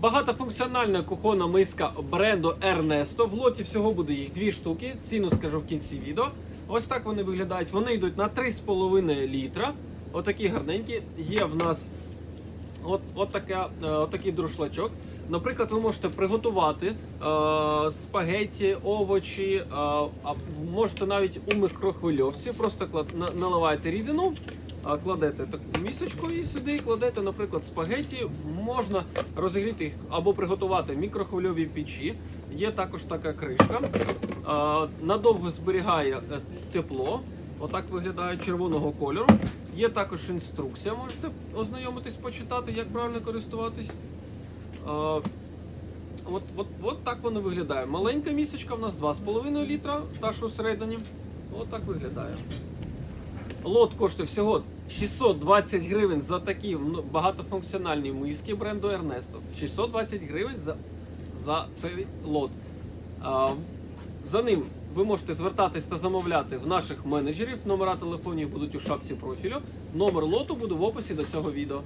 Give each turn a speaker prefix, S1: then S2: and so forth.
S1: Багатофункціональна кухонна миска бренду Ernesto. В лоті всього буде їх дві штуки. Ціну скажу в кінці відео. Ось так вони виглядають. Вони йдуть на 3,5 літра. Отакі гарненькі. Є в нас от, от, така, е, от друшлачок. Наприклад, ви можете приготувати е, спагетті, овочі, е, можете навіть у мікрохвильовці, просто наливаєте рідину, кладете таку місочку і сюди кладете, наприклад, спагетті. Можна розігріти їх або приготувати в мікрохвильовій печі. Є також така кришка. Надовго зберігає е, тепло. Отак виглядає червоного кольору. Є також інструкція, можете ознайомитись, почитати, як правильно користуватись. От, от, от так воно виглядає. Маленька місячка в нас 2,5 літра, та що всередині. От так виглядає. Лот коштує всього 620 гривень за такі ну, багатофункціональні миски бренду Ernesto. 620 гривень за, за цей лот. А, за ним ви можете звертатись та замовляти в наших менеджерів. Номера телефонів будуть у шапці профілю. Номер лоту буде в описі до цього відео.